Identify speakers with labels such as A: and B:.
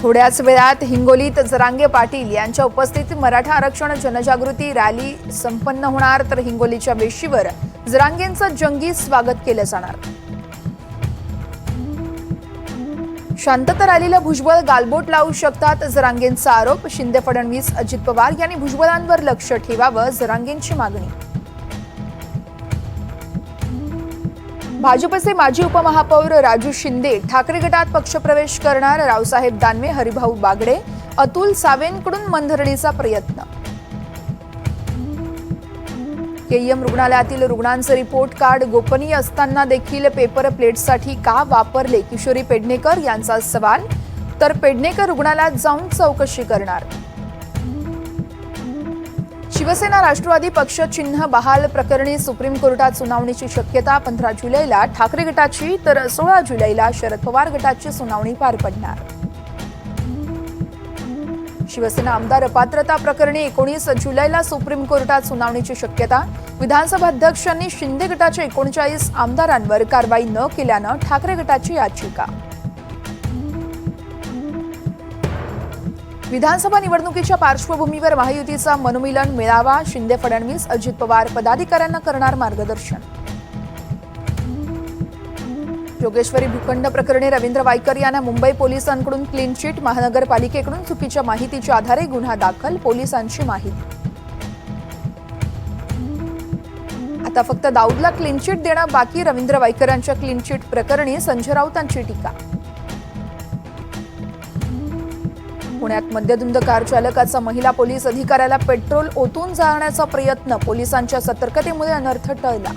A: थोड्याच वेळात हिंगोलीत जरांगे पाटील यांच्या उपस्थितीत मराठा आरक्षण जनजागृती रॅली संपन्न होणार. तर हिंगोलीच्या वेशीवर जरांगेंचं जंगी स्वागत केलं जाणार. शांतता रॅलीला भुजबळ गालबोट लावू शकतात जरांगेंचा आरोप. शिंदे फडणवीस अजित पवार यांनी भुजबळांवर लक्ष ठेवावं जरांगेंची मागणी. भाजपचे माजी उपमहापौर राजू शिंदे ठाकरे गटात पक्षप्रवेश करणार रावसाहेब दानवे हरिभाऊ बागडे अतुल सावेंकडून मनधरणीचा प्रयत्न. केईएम रुग्णालयातील रुग्णांचे रिपोर्ट कार्ड गोपनीय असताना देखील पेपर प्लेटसाठी का वापरले? किशोरी पेडणेकर यांचा सवाल. तर पेडणेकर रुग्णालयात जाऊन चौकशी करणार. शिवसेना राष्ट्रवादी पक्ष चिन्ह बहाल प्रकरणी सुप्रीम कोर्टात सुनावणीची शक्यता पंधरा जुलैला ठाकरे गटाची तर सोळा जुलैला शरद पवार गटाची सुनावणी पार पडणार. शिवसेना आमदार अपात्रता प्रकरणी एकोणीस जुलैला सुप्रीम कोर्टात सुनावणीची शक्यता. विधानसभा अध्यक्षांनी शिंदे गटाच्या एकोणचाळीस आमदारांवर कारवाई न केल्यानं ठाकरे गटाची याचिका. विधानसभा निवडणुकीच्या पार्श्वभूमीवर महायुतीचा मनोमिलन मेळावा शिंदे फडणवीस अजित पवार पदाधिकाऱ्यांना करणार मार्गदर्शन. जोगेश्वरी भूखंड प्रकरणी रवींद्र वायकर यांना मुंबई पोलिसांकडून क्लीन चिट महानगरपालिकेकडून चुकीच्या माहितीच्या आधारे गुन्हा दाखल पोलिसांची माहिती. आता फक्त दाऊदला क्लीन चिट देणं बाकी रवींद्र वायकरांच्या क्लीन चिट प्रकरणी संजय राऊतांची टीका. पुण्यात मद्यधुंद कार चालकाचा महिला पोलीस अधिकाऱ्याला पेट्रोल ओतून जाण्याचा प्रयत्न पोलिसांच्या सतर्कतेमुळे अनर्थ टळला.